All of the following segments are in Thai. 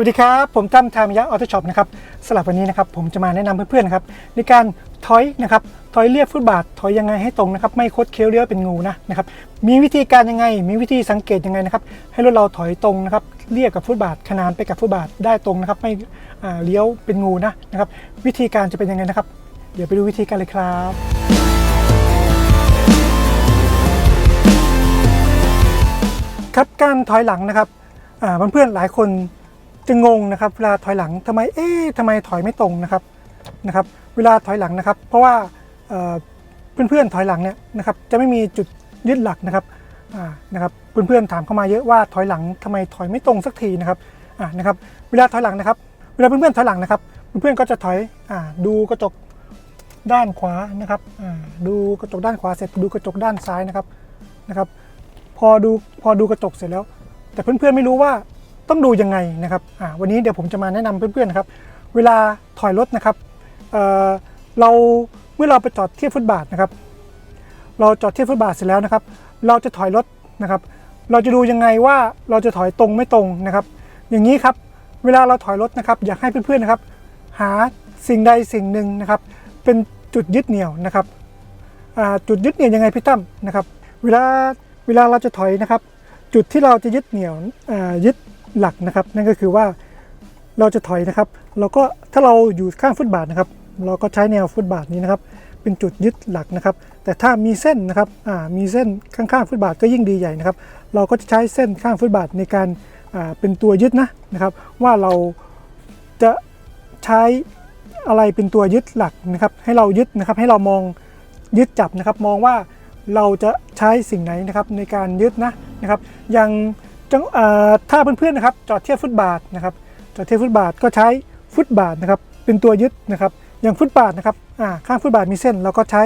วัสดีครับ ผมตั้มทามยะออโต้ช็อปนะครับสำหรับวันนี้นะครับผมจะมาแนะนำเพื่อนๆนะครับในการถอยนะครับถอยเรียบฟุตบาท ถอยยังไงให้ตรงนะครับไม่คดเคี้ยวเลี้ยวเป็นงูนะนะครับมีวิธีการยังไง มีวิธีสังเกตยังไงนะครับให้รถเราถอยตรงนะครับเรียบกับฟุตบาทขนานไปกับฟุตบาทได้ตรงนะครับไม่อ่าเลี้ยวเป็นงูนะนะครับวิธีการจะเป็นยังไงนะครับ เดี๋ยวไปดูวิธีกันเลยครับครับการถอยหลังนะครับเพื่อนๆหลายคน จะงงนะครับเวลาถอยหลังทำไมเอ๊ะทำไมถอยไม่ตรงนะครับนะครับ เวลาถอยหลังนะครับ เพราะว่าเอ่อเพื่อนๆถอยหลังเนี่ยนะครับจะไม่มีจุดยึดหลักนะครับนะครับเพื่อนๆถามเข้ามาเยอะว่าถอยหลังทำไมถอยไม่ตรงสักทีนะครับนะครับ เวลาถอยหลังนะครับ เวลาเพื่อนๆถอยหลังนะครับ เพื่อนๆก็จะถอยอดูกระจกด้านขวานะครับดูกระจกด้านขวาเสร็จดูกระจกด้านซ้ายนะครับนะครับ พอดูพอดูกระจกเสร็จแล้ว แต่เพื่อนๆไม่รู้ว่า ต้องดูยังไงนะครับวันนี้เดี๋ยวผมจะมาแนะนำเพื่อนๆนะครับเวลาถอยรถนะครับเเราเมื่อเราไปจอดเทียบฟุตบาทนะครับ เราจอดเทียบฟุตบาทเสร็จแล้วนะครับ เราจะถอยรถนะครับ เราจะดูยังไงว่าเราจะถอยตรงไม่ตรงนะครับ อย่างนี้ครับเวลาเราถอยรถนะครับ อยากให้เพื่อนๆนะครับ หาสิ่งใดสิ่งหนึ่งนะครับ เป็นจุดยึดเหนี่ยวนะครับจุดยึดเหนี่ยวยังไงพี่ตั้มนะครับ เวลาเวลาเราจะถอยนะครับ จุดที่เราจะยึดเหนี่ยวยึด หลักนะครับ นั่นก็คือว่าเราจะถอยนะครับเราก็ถ้าเราอยู่ข้างฟุตบาทนะครับ เราก็ใช้แนวฟุตบาทนี้นะครับ เป็นจุดยึดหลักนะครับ แต่ถ้ามีเส้นนะครับอ่ามีเส้นข้างๆฟุตบาทก็ยิ่งดีใหญ่นะครับ เราก็จะใช้เส้นข้างฟุตบาทในการอ่าเป็นตัวยึดนะนะครับ ว่าเราจะใช้อะไรเป็นตัวยึดหลักนะครับ ให้เรายึดนะครับ ให้เรามองยึดจับนะครับ มองว่าเราจะใช้สิ่งไหนนะครับในการยึดนะนะครับ อย่าง จังเอ่อถ้าเพื่อนๆนะครับจอดเทียบฟุตบาทนะครับจอดเทียบฟุตบาทก็ใช้ฟุตบาทนะครับเป็นตัวยึดนะครับอย่างฟุตบาทนะครับข้างฟุตบาทมีเส้นเราก็ใช้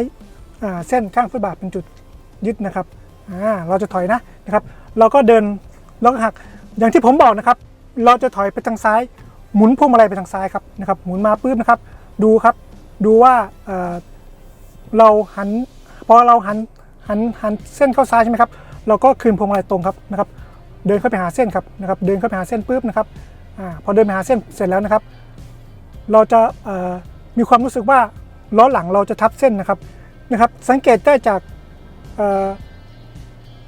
เส้นข้างฟุตบาทเป็นจุดยึดนะครับเราจะถอยนะนะครับเราก็เดินเราก็หักอย่างที่ผมบอกนะครับ เราจะถอยไปทางซ้าย หมุนพวงมาลัยไปทางซ้ายครับนะครับหมุนมาปุ๊บนะครับ ดูครับดูว่าเราหันพอเราหันหันหันเส้นเข้าซ้ายใช่ไหมครับเราก็คืนพวงมาลัยตรงครับนะครับ เดินเข้าไปหาเส้นครับนะครับ เดินเข้าไปหาเส้นปุ๊บนะครับอพอเดินไปหาเส้นเสร็จแล้วนะครับ เราจะมีความรู้สึกว่าล้อหลังเราจะทับเส้นนะครับนะครับ สังเกตได้จาก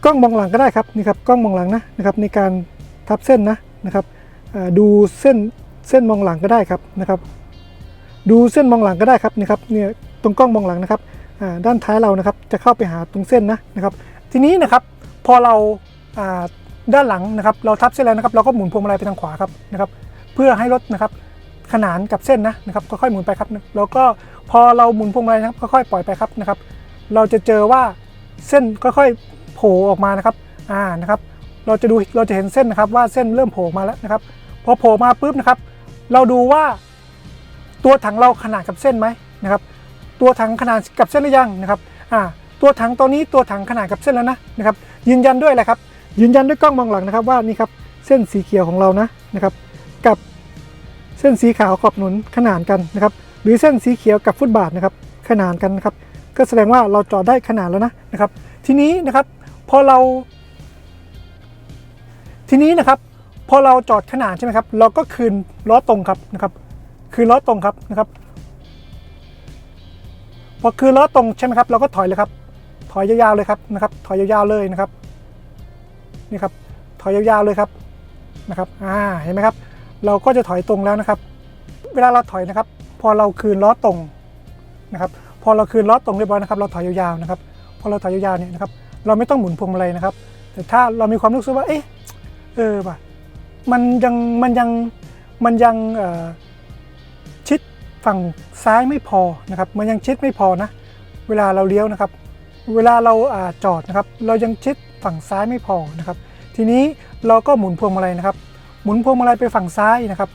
กล้องมองหลังก็ได้ครับนี่ครับกล้องมองหลังนะนะครับในการทับเส้นนะนะครับดูเส้นเส้นมองหลังก็ได้ครับนะครับ ดูเส้นมองหลังก็ได้ครับนี่ครับเนี่ยตรงกล้องมองหลังนะครับด้านท้ายเรานะครับจะเข้าไปหาตรงเส้นนะนะครับ ทีนี้นะครับพอเรา ด้านหลังนะครับเราทับเส้นแล้วนะครับเราก็หมุนพวงมาลัยไปทางขวาครับนะครับเพื่อให้รถนะครับขนานกับเส้นนะนะครับค่อยๆหมุนไปครับแล้วก็พอเราหมุนพวงมาลัยนะครับค่อยๆปล่อยไปครับนะครับ เราจะเจอว่าเส้นค่อยๆโผล่ออกมานะครับอ่านะครับ เราจะดูเราจะเห็นเส้นนะครับว่าเส้นเริ่มโผล่มาแล้วนะครับพอโผล่มาปุ๊บนะครับ เราดูว่าตัวถังเราขนาดกับเส้นไหมนะครับ ตัวถังขนาดกับเส้นหรือยังนะครับอ่าตัวถังตัวนี้ตัวถังขนาดกับเส้นแล้วนะนะครับยืนยันด้วยแหละครับ ยืนยันด้วยกล้องมองหลังนะครับว่านี่ครับเส้นสีเขียวของเรานะนะครับ กับเส้นสีขาวขอบถนนขนานกันนะครับ หรือเส้นสีเขียวกับฟุตบาทนะครับขนานกันนะครับ ก็แสดงว่าเราจอดได้ขนาดแล้วนะนะครับ ทีนี้นะครับพอเรา ทีนี้นะครับ พอเราจอดขนานใช่ไหมครับ เราก็คืนล้อตรงครับนะครับ คืนล้อตรงครับนะครับ พอคืนล้อตรงใช่ไหมครับ เราก็ถอยเลยครับ ถอยยาวๆเลยครับนะครับ ถอยยาวๆเลยนะครับ นี่ครับถอยยาวๆเลยครับนะครับอ่าเห็นไหมครับ เราก็จะถอยตรงแล้วนะครับ เวลาเราถอยนะครับ พอเราคืนล้อตรงนะครับ พอเราคืนล้อตรงเรียบร้อยนะครับ เราถอยยาวๆนะครับ พอเราถอยยาวๆเนี่ยนะครับ เราไม่ต้องหมุนพวงมาลัยนะครับ แต่ถ้าเรามีความรู้สึกว่า เอ๊ะเออว่ะมันยังมันยังมันยังชิดฝั่งซ้ายไม่พอนะครับ มันยังชิดไม่พอนะ เวลาเราเลี้ยวนะครับ เวลาเราจอดนะครับ เรายังชิด ฝั่งซ้ายไม่พอนะครับ ทีนี้เราก็หมุนพวงมาลัยนะครับ หมุนพวงมาลัยไปฝั่งซ้ายนะครับ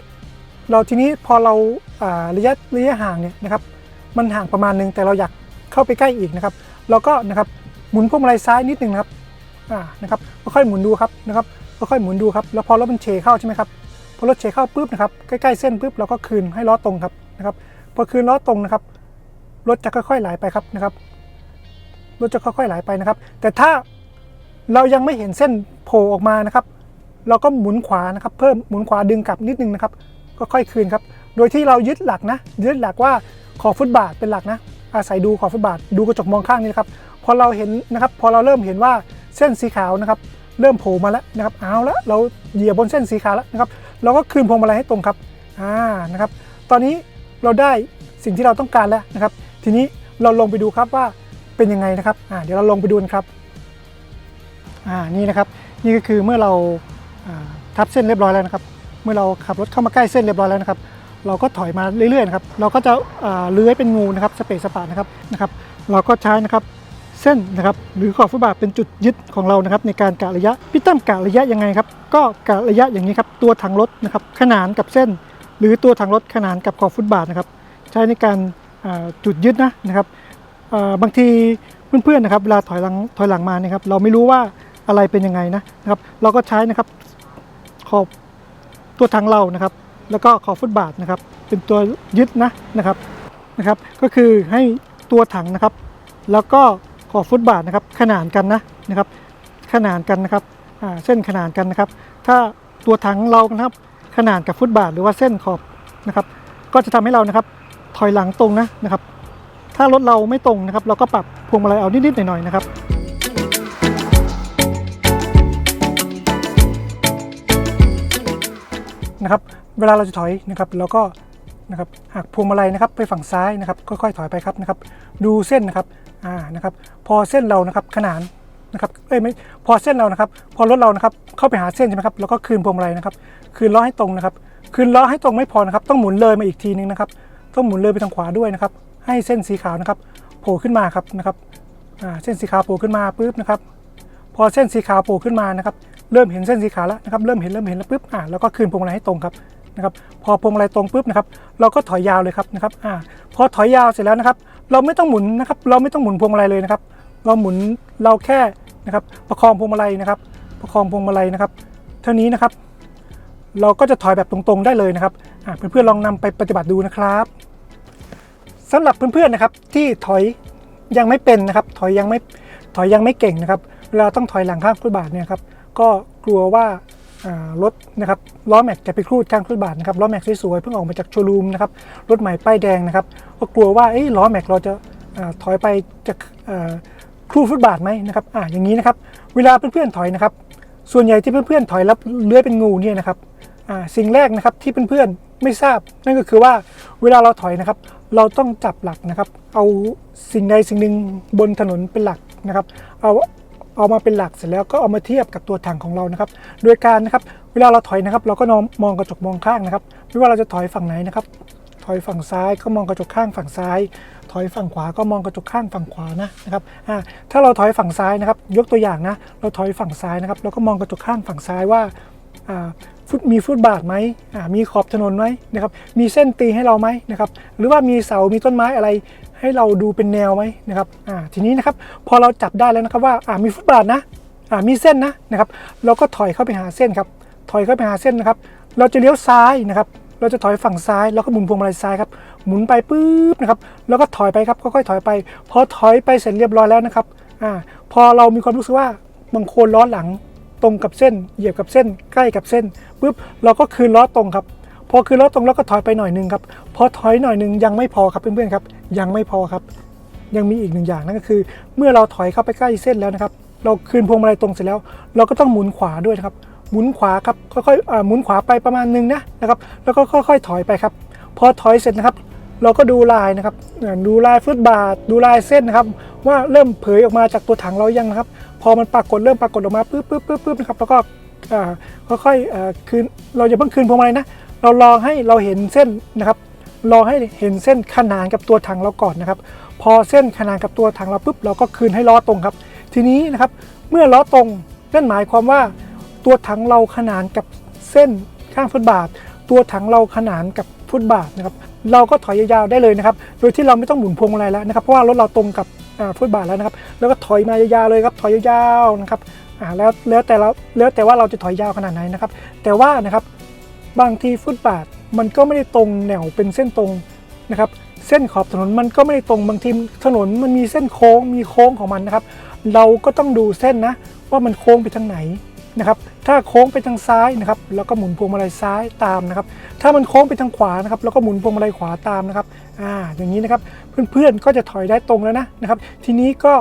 เราทีนี้พอเราระยะระยะห่างเนี่ยนะครับ มันห่างประมาณนึงแต่เราอยากเข้าไปใกล้อีกนะครับ เราก็นะครับหมุนพวงมาลัยซ้ายนิดนึงนะครับอ่านะครับค่อยๆหมุนดูครับนะครับค่อยๆหมุนดูครับแล้วพอรถมันเฉเข้าใช่ไหมครับพอรถเฉเข้าปุ๊บนะครับใกล้ๆเส้นปุ๊บเราก็คืนให้ล้อตรงครับนะครับพอคืนล้อตรงนะครับรถจะค่อยๆไหลไปครับนะครับรถจะค่อยๆไหลไปนะครับ แต่ถ้า เรายังไม่เห็นเส้นโผล่ออกมานะครับ เราก็หมุนขวานะครับ เพิ่มหมุนขวาดึงกลับนิดนึงนะครับ ก็ค่อยคืนครับ โดยที่เรายึดหลักนะ ยึดหลักว่าขอบฟุตบาทเป็นหลักนะ อาศัยดูขอบฟุตบาท ดูกระจกมองข้างนี่นะครับ พอเราเห็นนะครับ พอเราเริ่มเห็นว่าเส้นสีขาวนะครับ เริ่มโผล่มาแล้วนะครับ เอาละเราเหยียบบนเส้นสีขาวแล้วนะครับ เราก็คืนพวงมาลัยให้ตรงครับ อ่า นะครับ ตอนนี้เราได้สิ่งที่เราต้องการแล้วนะครับ ทีนี้เราลงไปดูครับว่าเป็นยังไงนะครับ อ่า เดี๋ยวเราลงไปดูกันครับ อ่านี่นะครับนี่ก็คือเมื่อเราาทับเส้นเรียบร้อยแล้วนะครับ เมื่อเราขับรถเข้ามาใกล้เส้นเรียบร้อยแล้วนะครับ เราก็ถอยมาเรื่อยๆนะครับเราก็จะเลื้อยเป็นงูนะครับสเปซสปานะครับนะครับเราก็ใช้นะครับเส้นนะครับหรือขอบฟุตบาทเป็นจุดยึดของเรานะครับในการกะระยะพี่ตั้มกะระยะยังไงครับก็กะระยะอย่างนี้ครับตัวถังรถนะครับขนานกับเส้น หรือตัวถังรถขนานกับขอบฟุตบาทนะครับใช้ในการจุดยึดนะนะครับบางทีเพื่อนๆนะครับเวลาถอยหลังถอยหลังมาเนี่ยครับเราไม่รู้ว่า อะไรเป็นยังไงนะนะครับเราก็ใช้นะครับขอบตัวถังเรานะครับ แล้วก็ขอบฟุตบาทนะครับ เป็นตัวยึดนะนะครับนะครับ ก็คือให้ตัวถังนะครับ แล้วก็ขอบฟุตบาทนะครับ ขนานกันนะนะครับ ขนานกันนะครับเส้นขนานกันนะครับ ถ้าตัวถังเรานะครับ ขนานกับฟุตบาทหรือว่าเส้นขอบนะครับ ก็จะทำให้เรานะครับ ถอยหลังตรงนะนะครับ ถ้ารถเราไม่ตรงนะครับ เราก็ปรับพวงมาลัยเอานิดๆหน่อยๆนะครับ นะครับ เวลาเราจะถอยนะครับเราก็นะครับหักพวงมาลัยนะครับไปฝั่งซ้ายนะครับค่อยๆถอยไปครับนะครับ ดูเส้นนะครับอ่านะครับ พอเส้นเรานะครับขนานนะครับเอ้ยไม่พอเส้นเรานะครับ พอรถเรานะครับเข้าไปหาเส้นใช่ไหมครับแล้วก็คืนพวงมาลัยนะครับ คืนล้อให้ตรงนะครับ คืนล้อให้ตรงไม่พอนะครับ ต้องหมุนเลยมาอีกทีนึงนะครับ ต้องหมุนเลยไปทางขวาด้วยนะครับ ให้เส้นสีขาวนะครับ โผล่ขึ้นมาครับนะครับอ่าเส้นสีขาวโผล่ขึ้นมาปุ๊บนะครับ อเส้นสีขาวโผล่ขึ้นมานะครับเริ่มเห็นเส้นสีขาวแล้วนะครับเริ่มเห็นเริ่มเห็นแล้วปุ๊บอ่าแล้วก็คืนพวงมาลัยให้ตรงครับนะครับพอพวงมาลัยตรงปุ๊บนะครับเราก็ถอยยาวเลยครับนะครับอ่าพอถอยยาวเสร็จแล้วนะครับ เราไม่ต้องหมุนนะครับเราไม่ต้องหมุนพวงมาลัยเลยนะครับ เราหมุนเราแค่นะครับประคองพวงมาลัยนะครับ ประคองพวงมาลัยนะครับ เท่านี้นะครับ เราก็จะถอยแบบตรงๆได้เลยนะครับอ่าเพื่อนๆลองนำไปปฏิบัติดูนะครับสำหรับเพื่อนๆนะครับที่ถอยยังไม่เป็นนะครับ ถอยยังไม่ถอยยังไม่เก่งนะครับ เวลาต้องถอยหลังข้างฟุตบาทเนี่ยครับก็กลัวว่ารถนะครับล้อแม็กจะไปครูดข้างฟุตบาทนะครับล้อแม็กสวยๆเพิ่งออกมาจากโชว์รูมนะครับรถใหม่ป้ายแดงนะครับก็กลัวว่าเอ้ล้อแม็กเราจะถอยไปจะครูดฟุตบาทไหมนะครับอ่าอย่างนี้นะครับเวลาเพื่อนๆถอยนะครับ ส่วนใหญ่ที่เพื่อนๆถอยแล้วเลื้อยเป็นงูเนี่ยนะครับอ่าสิ่งแรกนะครับที่เพื่อนๆไม่ทราบ นั่นก็คือว่าเวลาเราถอยนะครับ เราต้องจับหลักนะครับ เอาสิ่งใดสิ่งหนึ่งบนถนนเป็นหลักนะครับ เอา เอามาเป็นหลักเสร็จแล้วก็เอามาเทียบกับตัวถังของเรานะครับ โดยการนะครับเวลาเราถอยนะครับ เราก็นอนมองกระจกมองข้างนะครับ ไม่ว่าเราจะถอยฝั่งไหนนะครับ ถอยฝั่งซ้ายก็มองกระจกข้างฝั่งซ้าย ถอยฝั่งขวาก็มองกระจกข้างฝั่งขวานะนะครับอ่าถ้าเราถอยฝั่งซ้ายนะครับ ยกตัวอย่างนะ เราถอยฝั่งซ้ายนะครับ เราก็มองกระจกข้างฝั่งซ้ายว่าอ่า ฟุตมีฟุตบาทไหมอ่ามีขอบถนนไหมนะครับ มีเส้นตีให้เราไหมนะครับ หรือว่ามีเสา มีต้นไม้อะไรให้เราดูเป็นแนวไหมนะครับอ่าทีนี้นะครับพอเราจับได้แล้วนะครับว่าอ่ามีฟุตบาทนะอ่ามีเส้นนะนะครับ เราก็ถอยเข้าไปหาเส้นครับ ถอยเข้าไปหาเส้นนะครับ เราจะเลี้ยวซ้ายนะครับ เราจะถอยฝั่งซ้าย แล้วก็หมุนพวงมาลัยซ้ายครับ หมุนไปปุ๊บนะครับ แล้วก็ถอยไปครับ ค่อยๆถอยไป พอถอยไปเสร็จเรียบร้อยแล้วนะครับอ่าพอเรามีความรู้สึกว่าบางโคนล้อหลัง ตรงกับเส้น เหยียบกับเส้น ใกล้กับเส้นปุ๊บเราก็คืนล้อตรงครับ พอคืนล้อตรงแล้วก็ถอยไปหน่อยหนึงครับ พอถอยหน่อยหนึงยังไม่พอครับเพื่อนๆครับ ยังไม่พอครับ ยังมีอีกหนึ่งอย่างนั่นก็คือ เมื่อเราถอยเข้าไปใกล้เส้นแล้วนะครับ เราคืนพวงมาลัยตรงเสร็จแล้ว เราก็ต้องหมุนขวาด้วยนะครับ หมุนขวาครับ ค่อยๆหมุนขวาไปประมาณหนึงนะนะครับ แล้วก็ค่อยๆถอยไปครับ พอถอยเสร็จนะครับเราก็ดูลายนะครับ ดูลายฟุตบาท ดูลายเส้นนะครับ ว่าเริ่มเผยออกมาจากตัวถังเรายังนะครับ พอมันปรากฏเริ่มปรากฏออกมาปุ๊บปุ๊บปุ๊บปุ๊บนะครับแล้วก็ค่อยๆคืนเราอย่าเพิ่งคืนพวงมาลัยนะเราลองให้เราเห็นเส้นนะครับรองให้เห็นเส้นขนานกับตัวถังเราก่อนนะครับ พอเส้นขนานกับตัวถังเราปุ๊บเราก็คืนให้ล้อตรงครับ ทีนี้นะครับเมื่อล้อตรงนั่นหมายความว่า ตัวถังเราขนานกับเส้นข้างฟุตบาท ตัวถังเราขนานกับฟุตบาทนะครับเราก็ถอยยาวๆได้เลยนะครับ โดยที่เราไม่ต้องหมุนพวงมาลัยแล้วนะครับ เพราะว่ารถเราตรงกับ ฟุตบาทแล้วนะครับ แล้วก็ถอยมายาวๆเลยครับถอยยาวๆนะครับอ่าแล้วแล้วแต่เราแล้วแต่ว่าเราจะถอยยาวขนาดไหนนะครับ แต่ว่านะครับบางทีฟุตบาทมันก็ไม่ได้ตรงแนวเป็นเส้นตรงนะครับเส้นขอบถนนมันก็ไม่ได้ตรงบางทีถนนมันมีเส้นโค้งมีโค้งของมันนะครับ เราก็ต้องดูเส้นนะว่ามันโค้งไปทางไหน นะครับ ถ้าโค้งไปทางซ้ายนะครับ แล้วก็หมุนพวงมาลัยซ้ายตามนะครับ ถ้ามันโค้งไปทางขวานะครับ แล้วก็หมุนพวงมาลัยขวาตามนะครับ อ่า อย่างนี้นะครับ เพื่อนๆ ก็จะถอยได้ตรงแล้วนะนะครับ ทีนี้ก็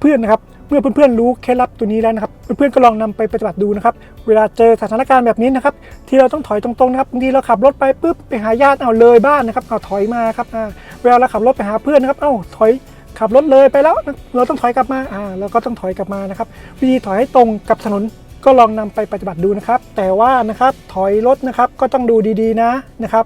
เพื่อนๆ นะครับ เมื่อเพื่อนๆ รู้เคล็ดลับตัวนี้แล้วนะครับ เพื่อนๆ ก็ลองนำไปปฏิบัติดูนะครับ เวลาเจอสถานการณ์แบบนี้นะครับ ที่เราต้องถอยตรงๆ นะครับ บางทีเราขับรถไปปุ๊บไปหาญาติเอาเลยบ้านนะครับ เอาถอยมาครับ อ่า เวลาเราขับรถไปหาเพื่อนนะครับ เอ้าถอยขับรถเลยไปแล้ว เราต้องถอยกลับมา อ่า เราก็ต้องถอยกลับมานะครับ วิธีถอยให้ตรงกับถนน ก็ลองนำไปปฏิบัติดูนะครับ แต่ว่านะครับถอยรถนะครับก็ต้องดูดีๆนะนะครับ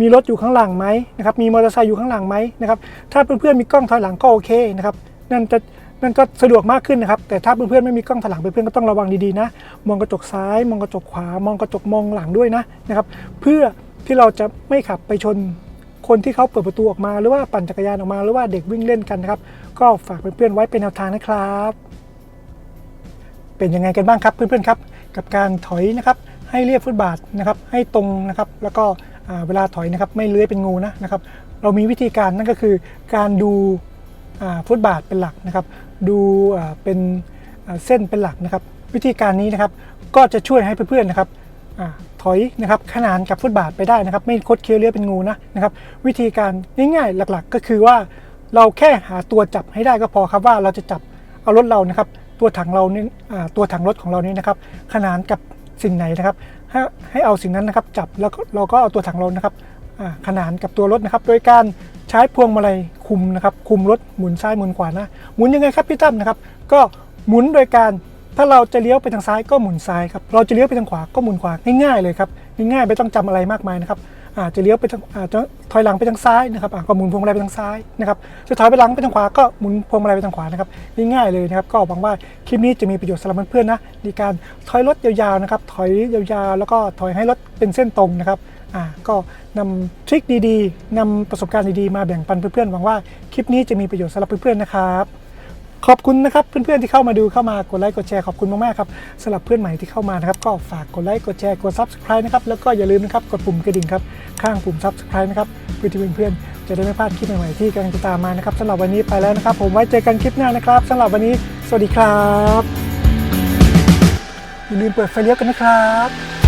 มีรถอยู่ข้างหลังไหมนะครับมีมอเตอร์ไซค์อยู่ข้างหลังไหมนะครับถ้าเพื่อนๆมีกล้องถอยหลังก็โอเคนะครับนั่นจะนั่นก็สะดวกมากขึ้นนะครับ แต่ถ้าเพื่อนๆไม่มีกล้องถอยหลังเพื่อนๆก็ต้องระวังดีๆนะ มองกระจกซ้าย มองกระจกขวา มองกระจกมองหลังด้วยนะนะครับเพื่อที่เราจะไม่ขับไปชนคนที่เขาเปิดประตูออกมาหรือว่าปั่นจักรยานออกมาหรือว่าเด็กวิ่งเล่นกันนะครับ ก็ฝากเพื่อนๆไว้เป็นแนวทางนะครับ เป็นยังไงกันบ้างครับเพื่อนๆครับกับการถอยนะครับให้เรียบฟุตบาทนะครับให้ตรงนะครับแล้วก็เวลาถอยนะครับไม่เลื้อยเป็นงูนะนะครับเรามีวิธีการนั่นก็คือการดูฟุตบาทเป็นหลักนะครับ ดูเป็นเส้นเป็นหลักนะครับ วิธีการนี้นะครับก็จะช่วยให้เพื่อนๆนะครับถอยนะครับขนานกับฟุตบาทไปได้นะครับ ไม่คดเคี้ยวเลื้อยเป็นงูนะนะครับ วิธีการง่ายๆหลักๆ ก็คือว่าเราแค่หาตัวจับให้ได้ก็พอครับว่าเราจะจับเอารถเรานะครับ ตัวถังเรานี่ตัวถังรถของเรานี่นะครับ ขนานกับสิ่งไหนนะครับให้ให้เอาสิ่งนั้นนะครับจับแล้วเราก็เอาตัวถังเรานะครับขนานกับตัวรถนะครับ โดยการใช้พวงมาลัยคุมนะครับ คุมรถหมุนซ้ายหมุนขวานะหมุนยังไงครับพี่ตั้มนะครับ ก็หมุนโดยการถ้าเราจะเลี้ยวไปทางซ้ายก็หมุนซ้ายครับเราจะเลี้ยวไปทางขวาก็หมุนขวาง่ายๆเลยครับง่ายๆไม่ต้องจำอะไรมากมายนะครับ อาจจะเลี้ยวไปทางอาจจะถอยหลังไปทางซ้ายนะครับก็หมุนพวงมาลัยไปทางซ้ายนะครับจะถอยไปหลังไปทางขวาก็หมุนพวงมาลัยไปทางขวานะครับง่ายๆเลยนะครับก็หวังว่าคลิปนี้จะมีประโยชน์สำหรับเพื่อนๆนะในการถอยรถยาวๆนะครับถอยยาวๆ แล้วก็ถอยให้รถเป็นเส้นตรงนะครับก็นำทริคดีๆนำประสบการณ์ดีๆมาแบ่งปันเพื่อนๆหวังว่าคลิปนี้จะมีประโยชน์สำหรับเพื่อนๆนะครับ ขอบคุณนะครับเพื่อนๆที่เข้ามาดูเข้ามากดไลค์กดแชร์ขอบคุณมากๆครับสำหรับเพื่อนใหม่ที่เข้ามานะครับก็ฝากกดไลค์กดแชร์กด subscribe นะครับแล้วก็อย่าลืมนะครับกดปุ่มกระดิ่งครับข้างปุ่ม subscribe นะครับเพื่อที่เพื่อนๆจะได้ไม่พลาดคลิปใหม่ๆที่กำลังจะตามมานะครับสำหรับวันนี้ไปแล้วนะครับ ผมไว้เจอกันคลิปหน้านะครับสำหรับวันนี้ สวัสดีครับอย่าลืมเปิดไฟเลี้ยวกันนะครับ